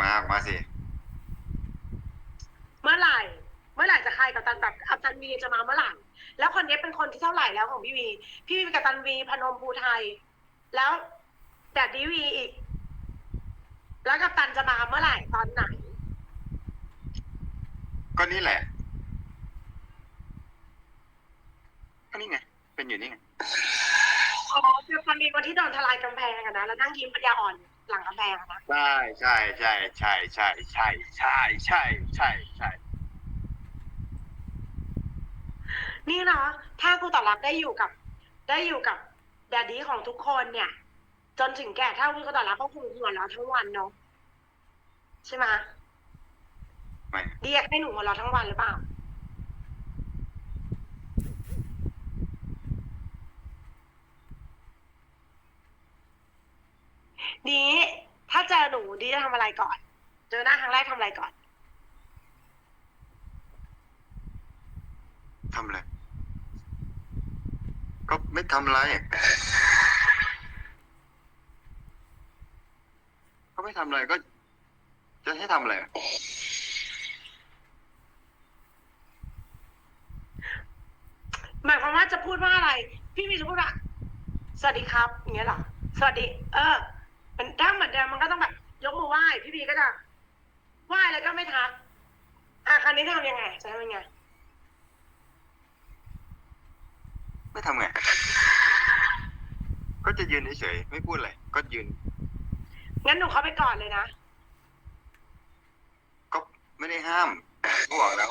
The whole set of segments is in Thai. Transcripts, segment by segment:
มาออกมาสิ เมื่อไหร่ เมื่อไหร่จะใครกับตันแบบอับตันวีจะมาเมื่อไหร่แล้วคนนี้เป็นคนที่เท่าไหร่แล้วของพี่วี พี่วีกับตันวีพนมภูไทย แล้วแดดดีวีอีก แล้วกับตันจะมาเมื่อไหร่ตอนไหน ก็นี่แหละ ก็นี่ไง เป็นอยู่นี่ไง อ๋อคือมันมีวันที่โดนทลายกำแพงอะนะ แล้วนั่งยิ้มปัญญาอ่อน หลังกำแพงอะนะใช่ใช่ใช่ใช่ใช่ใช่ใช่ใช่ใช่ใช่นี่เนาะถ้าครูต่อรับได้อยู่กับ ได้อยู่กับแดดดี้ของทุกคนเนี่ย จนถึงแก่เท่าครูต่อรับก็คงหัวเราะทั้งวันเนาะใช่ไหมไม่ดียกให้หนูหัวเราะทั้งวันหรือเปล่า ดีถ้าเจอหนูดีจะทำอะไรก่อน เจอหน้าครั้งแรกทำอะไรก่อน ทำอะไร ก็ไม่ทำอะไร ก็ไม่ทำอะไรก็ จะให้ทำอะไรอะหมายความว่าจะพูดว่าอะไร พี่มีจะพูดว่าสวัสดีครับอย่างเงี้ยเหรอสวัสดี เออ มันถ้าเหมือนเดิมมันก็ต้องแบบ ยกมือไหว้พี่พีก็จะไหว้แล้วก็ไม่ทัก อะคราวนี้ทำยังไงจะทำยังไงไม่ทำไง ก็จะยืนเฉยๆไม่พูดอะไรก็ยืน งั้นหนูเข้าไปก่อนเลยนะก็ไม่ได้ห้ามก็บอกแล้ว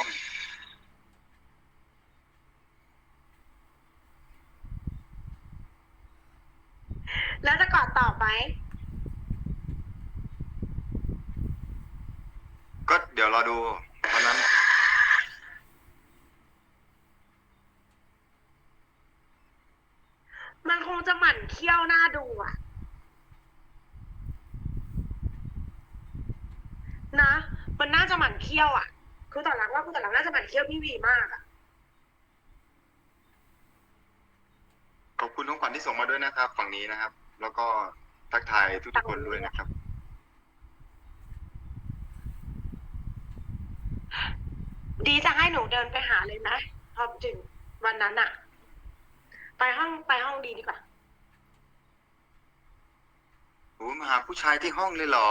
แล้วจะกอดตอบไหม ก็เดี๋ยวรอดูตอนนั้น มันคงจะหมั่นเคี้ยวหน้าดูอะนะ มันน่าจะหมั่นเคี้ยวอะคือต่อหลักว่าคือต่อหลักน่าจะหมั่นเคี้ยวพี่วีมากอะขอบคุณน้องขวัญที่ส่งมาด้วยนะครับ ฝั่งนี้นะครับ แล้วก็ทักทายทุกๆคนด้วยนะครับ ดีจะให้หนูเดินไปหาเลยไหมพอถึงวันนั้นอะไปห้องไปห้องดีดีกว่าโอ้มาหาผู้ชายที่ห้องเลยเหรอ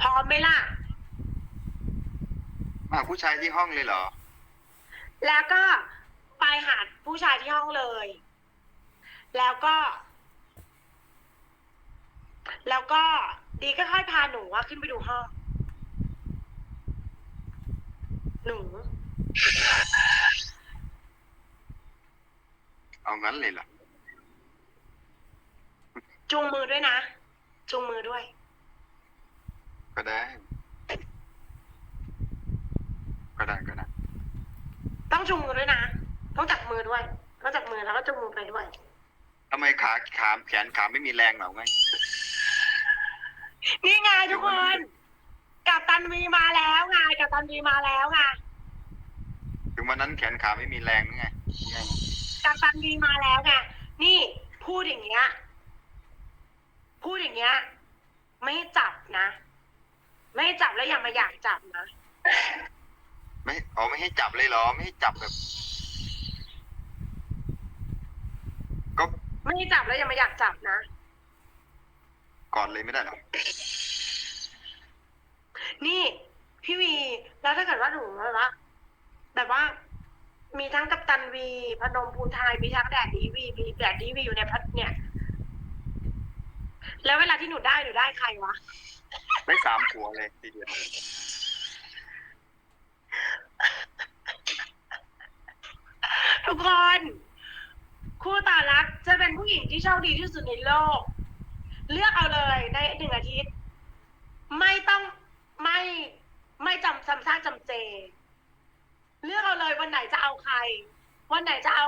พร้อมไหมล่ะ มาหาผู้ชายที่ห้องเลยเหรอ แล้วก็ไปหาผู้ชายที่ห้องเลย แล้วก็ แล้วก็ดีก็ค่อยพาหนูว่าขึ้นไปดูห้อง หนู เอางั้นเลยเหรอจูงมือด้วยนะ จูงมือด้วย ก็ได้ ก็ได้ก็ได้ ต้องจูงมือด้วยนะ ต้องจับมือด้วย ต้องจับมือแล้วก็จูงมือไปด้วย ทำไมขาขาแขนขาไม่มีแรงเหรอไง นี่ไงทุกคน กับตันวีมาแล้วไงกับตันวีมาแล้วไงถึงวันนั้นแขนขาไม่มีแรงไงไงกับตันวีมาแล้วไงนี่พูดอย่างเงี้ย พูดอย่างเงี้ย ไม่ให้จับนะ ไม่ให้จับแล้วอย่ามาอยากจับนะไม่เอาไม่ให้จับเลยเหรอ ไม่ให้จับแบบ ก็ไม่ให้จับแล้วอย่ามาอยากจับนะกอดเลยไม่ได้เหรอ นี่พี่วีแล้วถ้าเกิดว่าหนูแบบว่าแบบว่า มีทั้งกัปตันวีพนมภูไทยมีทั้งแดดดีวีมีแดดดีวีอยู่ในพัดเนี่ย แล้วเวลาที่หนูได้หนูได้ใครวะได้สามผัวเลยทีเดียวทุกคน คู่ต่อรักจะเป็นผู้หญิงที่โชคดีที่สุดในโลก เลือกเอาเลยในหนึ่งอาทิตย์ ไม่ต้อง ไม่ไม่จำซ้ำซากจำเจ เลือกเอาเลยวันไหนจะเอาใคร วันไหนจะเอา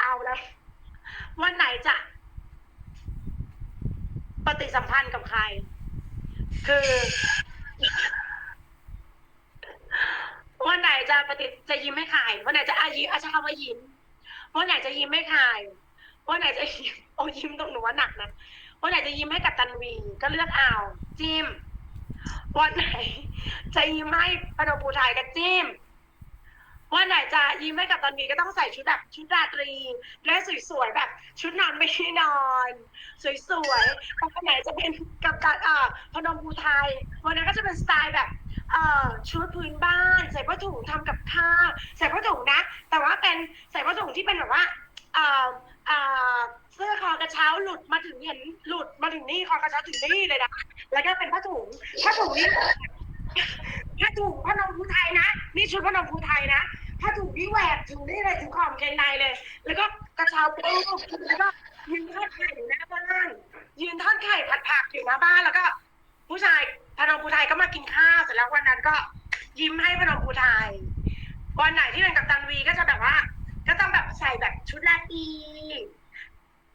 เอาแล้ววันไหนจะปฏิสัมพันธ์กับใคร คือ วันไหนจะปฏิจะยิ้มให้ใครวันไหนจะอายิ้มอาช้คำว่ายิ้มวันไหนจะยิ้มให้ใครวันไหนจะยิ้มโอ้ยิ้มตรงหนูว่าหนักนะวันไหนจะยิ้มให้กับตันวีก็เลือกเอาจิ้ม วันไหน จะยิ้มให้พนมภูไทยก็จิ้มวันไหนจะยิ้มให้กับตันวีก็ต้องใส่ชุดแบบชุดราตรีและสวยๆแบบ ชุดนอนไม่ได้นอน สวยๆวันไหนจะเป็นกับตันอ่าพนมภูไทย วันนั้นก็จะเป็นสไตล์แบบเอ่อชุดพื้นบ้าน ใส่ผ้าถุงทำกับข้าวใส่ผ้าถุงนะ แต่ว่าเป็นใส่ผ้าถุงที่เป็นแบบว่า เสื้อคอกระเช้าหลุดมาถึงเห็นหลุดมาถึงนี่คอกระเช้าถึงนี่เลยนะแล้วก็เป็นผ้าถุงผ้าถุงนี่ผ้าถุงพนมภูไทยนะนี่ชุดพนมภูไทยนะผ้าถุงนี่แหวกถึงนี่เลยถึงขอบเกงในเลย แล้วก็กระเช้าปุ๊บแล้วก็ยืนทอดไข่อยู่หน้าบ้านยืนทอดไข่ผัดผักอยู่หน้าบ้านแล้วก็ ผู้ชายพนมภูไทยก็มากินข้าวเสร็จแล้ววันนั้นก็ยิ้มให้พนมภูไทยวันไหนที่เป็นกับตันวีก็จะแบบว่า ก็ต้องแบบใส่แบบชุดลาตรี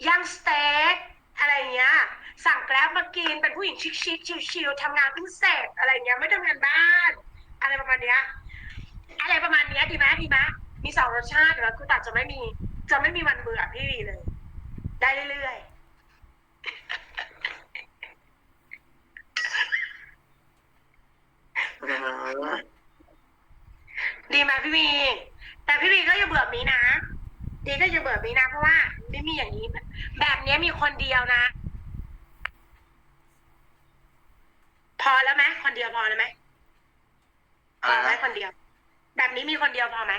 ย่างสเต็กอะไรเงี้ย สั่งแกร็บมากินเป็นผู้หญิงชิคๆชิลๆทำงานเพิ่งเสร็จอะไรเงี้ยไม่ทำงานบ้าน อะไรประมาณเนี้ยอะไรประมาณเนี้ยดีไหมดีไหมมีสองรสชาติแล้วคือตัดจะไม่มีจะไม่มีวันเบื่อพี่วีเลย ได้เรื่อยๆดีไหมพี่วี แต่พี่วีก็อย่าเบื่อมีนะดีก็อย่าเบื่อมีนะ เพราะว่าไม่มีอย่างนี้ แบบเนี้ยมีคนเดียวนะ พอแล้วไหมคนเดียวพอแล้วไหมพอะไรอไหมนะคนเดียว แบบนี้มีคนเดียวพอไหม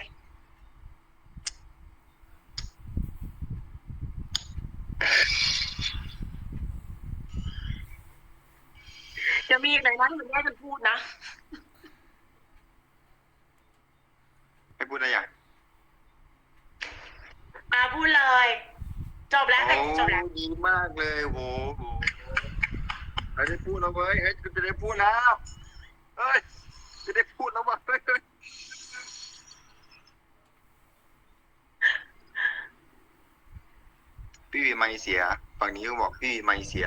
จะมีอีกไหนนะที่มันแยกกันพูดนะ ให้พูดอะไรอย่าง อ่าพูดเลย จบแล้วโอ้จบแล้วดีมากเลยโหโหเฮ้ยได้พูดแล้วเว้ยเฮ้ยจะได้พูดแล้วเฮ้ยจะได้พูดแล้วเว้ยเฮ้ยเฮ้ยพี่วีไม่เสียฝั่งนี้ก็บอกพี่วีไม่เสีย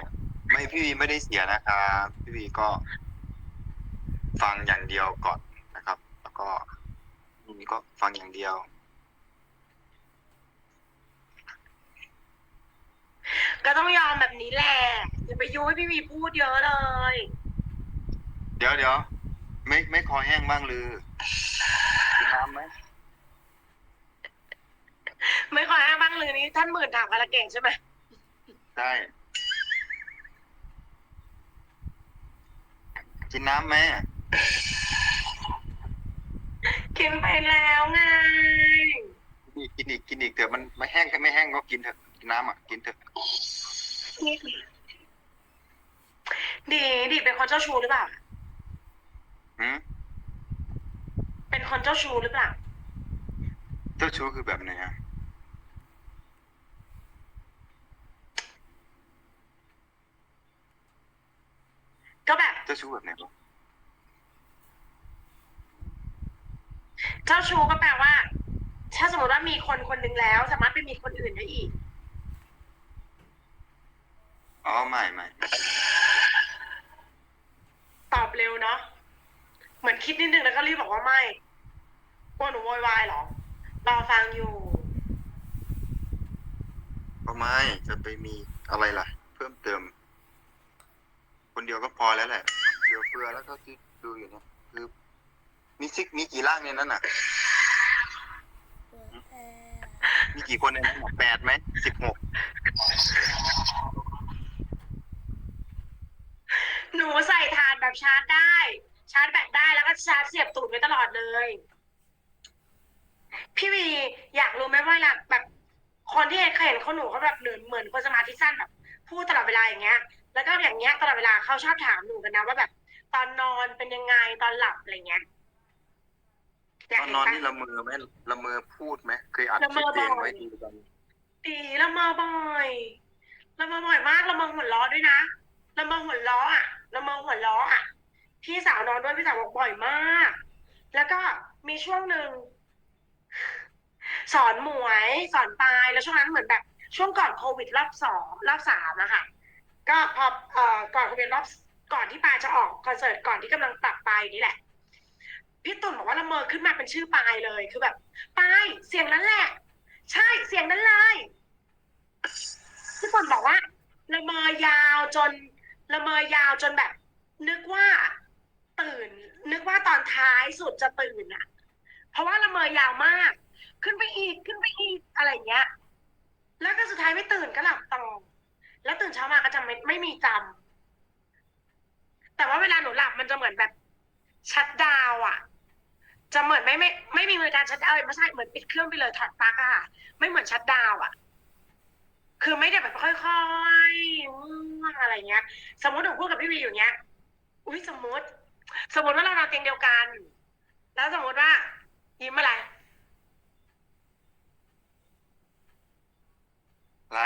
ไม่พี่วีไม่ได้เสียนะครับพี่วีก็ฟังอย่างเดียวก่อนนะครับ แล้วก็นี่ก็ฟังอย่างเดียว ก็ต้องยอมแบบนี้แหละอย่าไปยุให้พี่วีพูดเยอะเลย เดี๋ยวเดี๋ยวไม่ไม่คอแห้งบ้างหรือกินน้ำไหมไม่ขอให้บ้างเลยนี่ท่านหมื่นถามอะไรเก่งใช่ไหมใช่กินน้ำไหมกินไปแล้วไงกินอีกกินอีกกินอีกเถอะมันไม่แห้งก็ไม่แห้งก็กินเถอะกิ นน้ำอะกินเถอะดีดีเป็นคนเจ้าชู้หรือเปล่า หืมเป็นคนเจ้าชู้หรือเปล่า เจ้าชู้คือแบบไหนอะก็แบบ เจ้าชู้แบบไหนวะเจ้าชู้ก็แปลว่า ถ้าสมมติว่ามีคนคนหนึ่งแล้ว สามารถไปมีคนอื่นได้อีก อ๋อไม่ไม่ตอบเร็วเนาะเหมือนคิดนิดนึงแล้วก็รีบบอกว่าไม่กลัวหนูโวยวายเหรอรอฟังอยู่ก็ไม่จะไปมีอะไรล่ะ เพิ่มเติม คนเดียวก็พอแล้วแหละเดี๋ยวเฟือแล้วก็ที่ดูอยู่เนี่ยคือมีซิกมีกี่ร่างในนั้นอะ มีกี่คนในนั้นอะแปดไหมสิบหก ห นูใส่ฐานแบบชาร์จได้ ชาร์จแบตได้แล้วก็ชาร์จเสียบตูดไว้ตลอดเลย พี่วีอยากรู้ไหมว่าเวลาแบบคนที่เคยเห็นเขาหนูเขาแบบเหมือนเหมือนคนสมาธิสั้นแบบพูดตลอดเวลาอย่างเงี้ย แล้วก็อย่างเงี้ยตลอดเวลาเขาชอบถามหนูกันนะว่าแบบ ตอนนอนเป็นยังไงตอนหลับอะไรเงี้ยยาตกอนเห็นอนปะ นี่ละเมอไหมละเมอพูดไหมเคยอัดละคเมลิอปเพลงบ่อยไว้ดูกันดีละเมอบ่อยละเมอบ่อยมากละเมอหัวล้อด้วยนะละเมอหัวล้ออะ ละเมอหัวล้ออะ พี่สาวนอนด้วยพี่สาวบอกบ่อยมาก แล้วก็มีช่วงหนึ่งสอนหมวยสอนปลายแล้วช่วงนั้นเหมือนแบบ ช่วงก่อนโควิดรอบสองรอบสามอะค่ะ ก็พอเอ่อก่อนโควิดรอบก่อนที่ปายจะออกคอนเสิร์ตก่อนที่กำลังปรับปนี่แหละพี่ตุ่นบอกว่าละเมอขึ้นมาเป็นชื่อปายเลยคือแบบปายเสียงนั้นแหละ ใช่เสียงนั้นเลยพี่ตุ่นบอกว่าละเมอยาวจน ละเมอยาวจนแบบ นึกว่าตื่น นึกว่าตอนท้ายสุดจะตื่นอะเพราะว่าละเมอยาวมาก ขึ้นไปอีกขึ้นไปอีกอะไรเงี้ย แล้วก็สุดท้ายไม่ตื่นก็หลับต่อแล้วตื่นเช้ามาก็จะไม่ไม่มีจำแต่ว่าเวลาหนูหลับมันจะเหมือนแบบชัดดาวอะจะเหมือนไม่ไม่ไม่มีบริการชัดดาวน์เอ้ยไม่ใช่เหมือนปิดเครื่องไปเลยถอดปลั๊กอะค่ะ ไม่เหมือนชัดดาวอะ คือไม่ได้แบบค่อยๆง่วงอะไรเงี้ย สมมติหนูพูดกับพี่วีอยู่เนี้ย อุ้ยสมมติ สมมติว่าเรานอนเตียงเดียวกัน แล้วสมมติว่า ยิ้มอะไรไร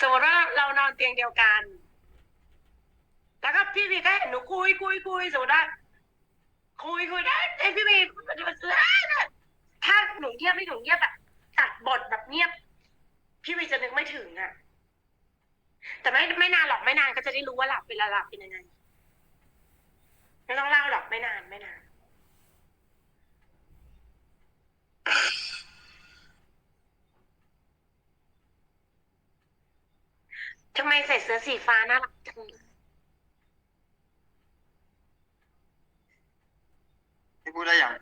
สมมติว่าเรานอนเตียงเดียวกัน แล้วก็พี่วีก็เห็นหนูคุยคุยคุยสมมติว่าคุยคุยได้ไอยพี่วีถ้าหนูเงียบไม่หนูเงียบแบบ ตัดบทแบบเงียบ พี่วีจะนึกไม่ถึงอะแต่ไม่ไม่นานหรอกไม่นานก็จะได้รู้ว่าหลับเวลาหลับเป็นยังไงไม่ต้องเล่าหรอกไม่นานไม่นานทำไมใส่เสื้อสีฟ้าน่ารักจังเลยพี่พูดได้ยัง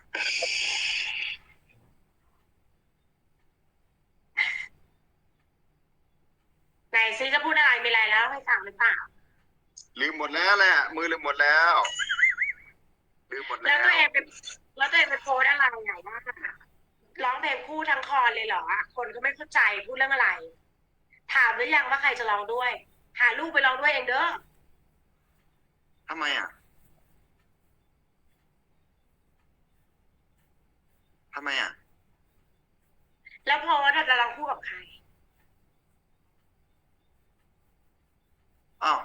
ไหนซิจะพูดอะไรมีอะ ไรแล้วให้ฟังหรือเปล่า ลืมหมดแล้วแหละ มือลืมหมดแล้ว ลืมหมดแล้แล้ววตัวเองเป็นแล้วตัวเองไปโพสต์อะไรไงว่าร้องเพลงคู่ทั้งคอนเลยเหรอคนก็ไม่เข้าใจพูดเรื่องอะไร ถามหรือยังว่าใครจะร้องด้วย หาลูกไปร้องด้วยเองเด้อทำไมอะทำไมอะแล้วโพสต์อะจะร้องคู่กับใคร อ้าว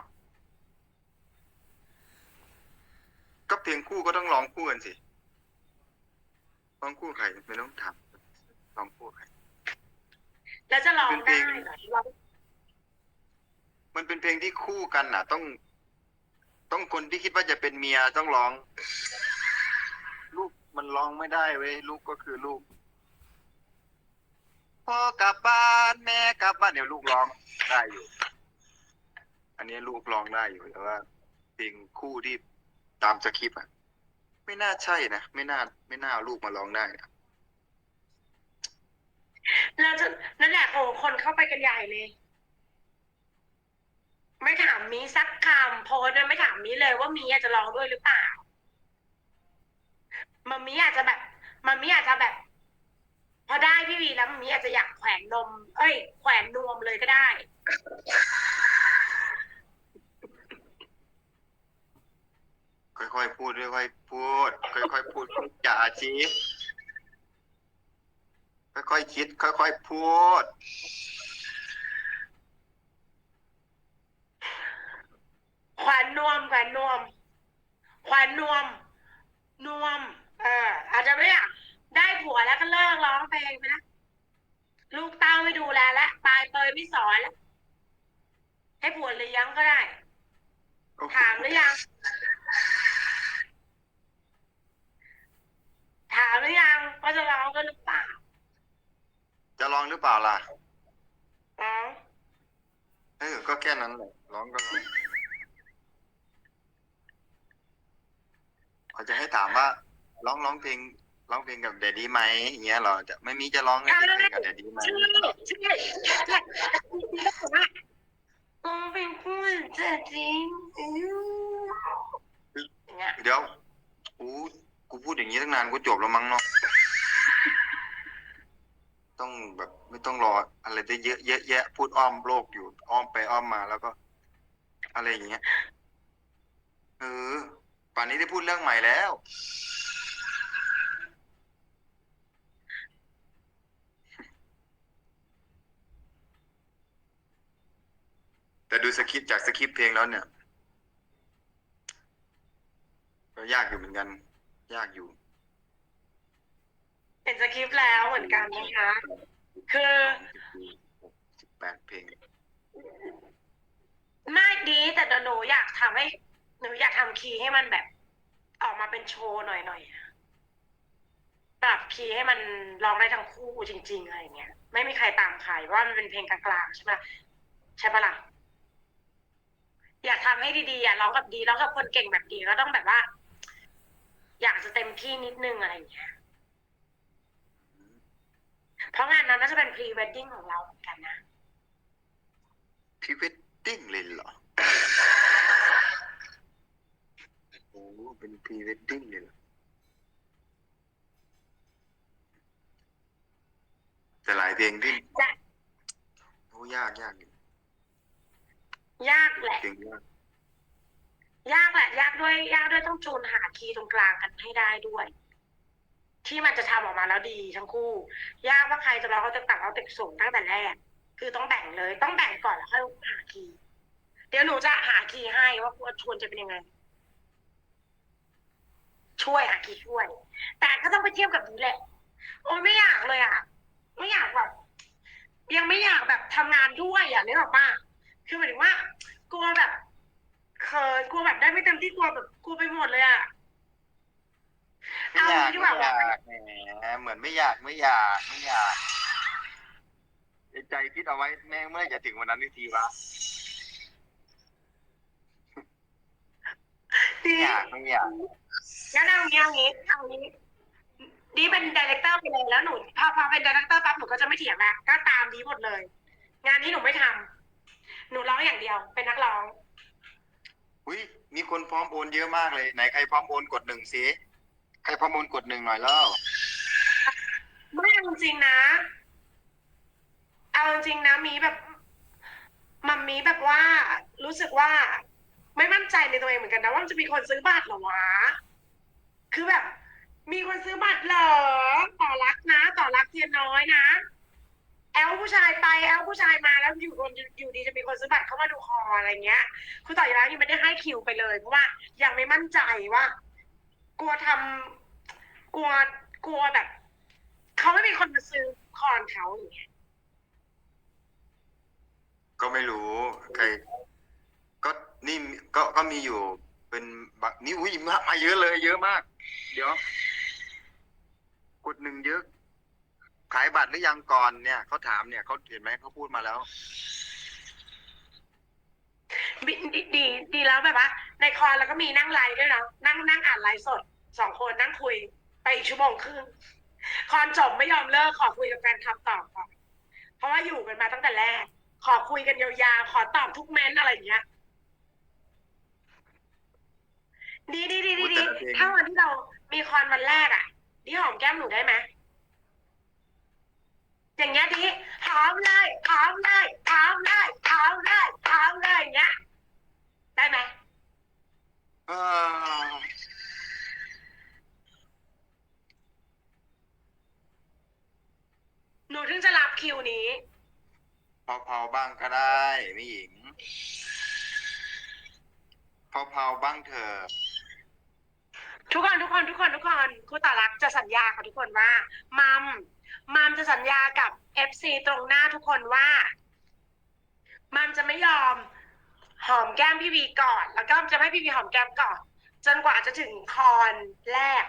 ก็เพลงคู่ก็ต้องร้องคู่กันสิร้องคู่ใครไม่ต้องถามร้องคู่ใครแล้วจะร้องเป็นเพลได้งเหรอร้องมันเป็นเพลงที่คู่กันน่ะ ต้อง ต้องคนที่คิดว่าจะเป็นเมียต้องร้อง ลูกมันร้องไม่ได้เว้ยลูกก็คือลูกพ่อกลับบ้านแม่กลับบ้านเดี๋ยวลูกร้องได้อยู่ อันนี้ลูกร้องได้อยู่แต่ว่าเพลงคู่ที่ ตามสคริปต์อะ ไม่น่าใช่นะ ไม่น่า ไม่น่าเอาลูกมาร้องได้นะแล้วจะนั่นแหละโอ้คนเข้าไปกันใหญ่เลย ไม่ถามมีสักคำโพสต์นะไม่ถามมีเลยว่ามีอาจจะร้องด้วยหรือเปล่ามัมมี่อาจจะแบบมัมมี่อาจจะแบบ พอได้พี่วีแล้วมัมมี่อาจจะอยากแขวนนม เอ้ย แขวนนวมเลยก็ได้ ค่อยๆพูดค่อยๆพูด ค่อยๆพูดอย่าชี้ค่อยๆคิด ค่อยๆพูดแขวนนวมแขวนนวมแขวนนวม นวม เออ อาจจะไม่อยากได้ผัวแล้วก็เลิกร้องเพลงไปนะลูกเต้าไม่ดูแลแล้วตายเตยไม่สอนแล้วให้ผัวเลี้ยงก็ได้ ถามหรือยัง ถามหรือยังว่าจะร้องกันหรือเปล่าจะร้องหรือเปล่าล่ะ ร้องเออ ก็แค่นั้นแหละร้องก็ร้องเขาจะให้ถามว่า ร้องร้องเพลงร้องเพลงกับแดดดี้ไหมอย่างเงี้ยเหรอจะไม่มีจะร้องให้เพลงกับแดดดี้ไหม ใช่ใช่ใช่แล้วบอกว่าร้องเพลงคู่จะจริงอืมอย่างเงี้ย เดี๋ยวกู กูพูดอย่างนี้ตั้งนานกูจบแล้วมั้งเนาะต้องแบบไม่ต้องรออะไรได้เยอะเยอะแยะพูดอ้อมโลกอยู่ อ้อมไปอ้อมมาแล้วก็ อะไรอย่างเงี้ยเออป่านนี้ได้พูดเรื่องใหม่แล้ว แต่ดูสคริปต์จากสคริปต์เพลงแล้วเนี่ย ก็ยากอยู่เหมือนกัน ยากอยู่ เป็นสคริปต์แล้วเหมือนกันนะคะ คือ สิบแปดเพลง ไม่ดีแต่หนูอยากทำให้ หนูอยากทำคีย์ให้มันแบบ ออกมาเป็นโชว์หน่อยหน่อยๆอะปรับคีย์ให้มันร้องได้ทั้งคู่จริง ๆ อะไรอย่างเงี้ย ไม่มีใครตามใครเพราะว่ามันเป็นเพลงกลางๆใช่ปะใช่ปะล่ะอยากทำให้ดีๆอะร้องกับดีร้องกับคนเก่งแบบดีก็ต้องแบบว่า อยากจะเต็มที่นิดนึงอะไรอย่างเงี้ย เพราะงานนั้นน่าจะเป็นพรีเวดดิ้งของเราเหมือนกันนะ พรีเวดดิ้งเลยเหรอ โอ้เป็นพรีเวดดิ้งเลยเหรอ แต่หลายเพลงที่ยากโอ้ยากยากอยู่ยากแหละ เพลงยาก ยากแหละยากด้วย ยากด้วยต้องจูนหาคีย์ตรงกลางกันให้ได้ด้วย ที่มันจะทำออกมาแล้วดีทั้งคู่ ยากว่าใครจะร้องเขาจะต่างเอาเต็กสูงตั้งแต่แรก คือต้องแบ่งเลย ต้องแบ่งก่อนแล้วค่อยหาคีย์เดี๋ยวหนูจะหาคีย์ให้ว่าควรชวนจะเป็นยังไง ช่วยหาคีย์ช่วย แต่ก็ต้องไปเทียบกับนี้แหละ โอ้ไม่อยากเลยอะ ไม่อยากแบบยังไม่อยากแบบทำงานด้วยอะนึกออกปะคือหมายถึงว่ากลัวแบบ เขินกลัวแบบได้ไม่เต็มที่กลัวแบบกลัวไปหมดเลยอะ ไม่อยากเอางี้ดีกว่าไม่อยากแหมเหมือนไม่อยากไม่อยากไม่อยากใจคิดเอาไว้แม่งเมื่อไหร่จะถึงวันนั้นทีวะดีไม่อยากไม่อยากงั้นเอางี้เอางี้เอางี้ดีเป็นดีเลกเตอร์ไปเลยแล้วหนูพอพอเป็นดีเลกเตอร์ปั๊บหนูก็จะไม่เถียงแล้วก็ตามดีหมดเลย งานนี้หนูไม่ทำหนูร้องอย่างเดียว เป็นนักร้อง อุ้ยมีคนพร้อมโอนเยอะมากเลยไหนใครพร้อมโอนกดหนึ่งสิใครพร้อมโอนกดหนึ่งหน่อยแล้วไม่เอาจริงนะ เอาจริงนะมีแบบมัมมีแบบว่า รู้สึกว่า ไม่มั่นใจในตัวเองเหมือนกันนะว่ามันจะมีคนซื้อบัตรหรอวะ คือแบบ มีคนซื้อบัตรเหรอ ต่อรักนะ ต่อรักเทียนน้อยนะ แอลผู้ชายไปแอลผู้ชายมาแล้วอยู่คนอยู่ดีจะมีคนซื้อบัตรเข้ามาดูคออะไรเงี้ยคุณต่อยร้านยังไม่ได้ให้คิวไปเลย เพราะว่ายังไม่มั่นใจว่า กลัวทำกลัวกลัวแบบเขาไม่มีคนมาซื้อคอนเขาอย่างเงี้ยก็ไม่รู้ใครก็นี่ก็ก็มีอยู่ เป็นบักนี่อุ้ยมาเยอะเลย เยอะมาก เดี๋ยวกดหนึ่งเยอะ ขายบัตรหรือยังก่อนเนี่ยเขาถามเนี่ยเขาเห็นไหมเขาพูดมาแล้ว ดีดีดีดีแล้วแบบว่าในคอนแล้วก็มีนั่งไลฟ์ด้วยเนาะนั่งนั่งอ่านไลฟ์สดสองคนนั่งคุยไปอีกชั่วโมงครึ่งคอนจบไม่ยอมเลิกขอคุยกับแฟนคลับต่อก่อนเพราะว่าอยู่กันมาตั้งแต่แรก ขอคุยกันยาวๆขอตอบทุกเมนต์อะไรอย่างเงี้ย ดีดีดีดีดีโอ้แต่ละเพลงถ้าวันที่เรามีคอนวันแรกอะดีหอมแก้มหนูได้ไหมอย่างเงี้ยดีหอมเลยหอมเลยหอมเลยหอมเลยหอมเลยอย่างเงี้ย ได้ไหม เออ หนูถึงจะรับคิวนี้ เผาๆ บ้างก็ได้ไม่หญิงเผาๆบ้างเถอะทุกคนทุกคนทุกคนทุกคนครูต่อรักจะสัญญากับทุกคนว่ามัมมัมจะสัญญากับเอฟซีตรงหน้าทุกคนว่า มัมจะไม่ยอม หอมแก้มพี่วีก่อน แล้วก็จะให้พี่วีหอมแก้มก่อน จนกว่าจะถึงคอนแรก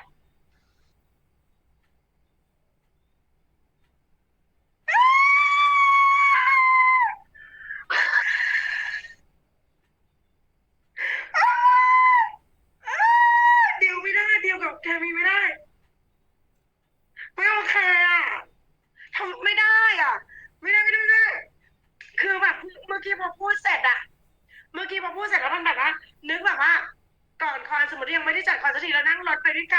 เดียวไม่ได้เดียวกับแกมีไม่ได้ ไม่โอเคอะทำไม่ได้อะ ไม่ได้ไม่ได้ไม่ได้ คือแบบเมื่อกี้พอพูดเสร็จอะ เมื่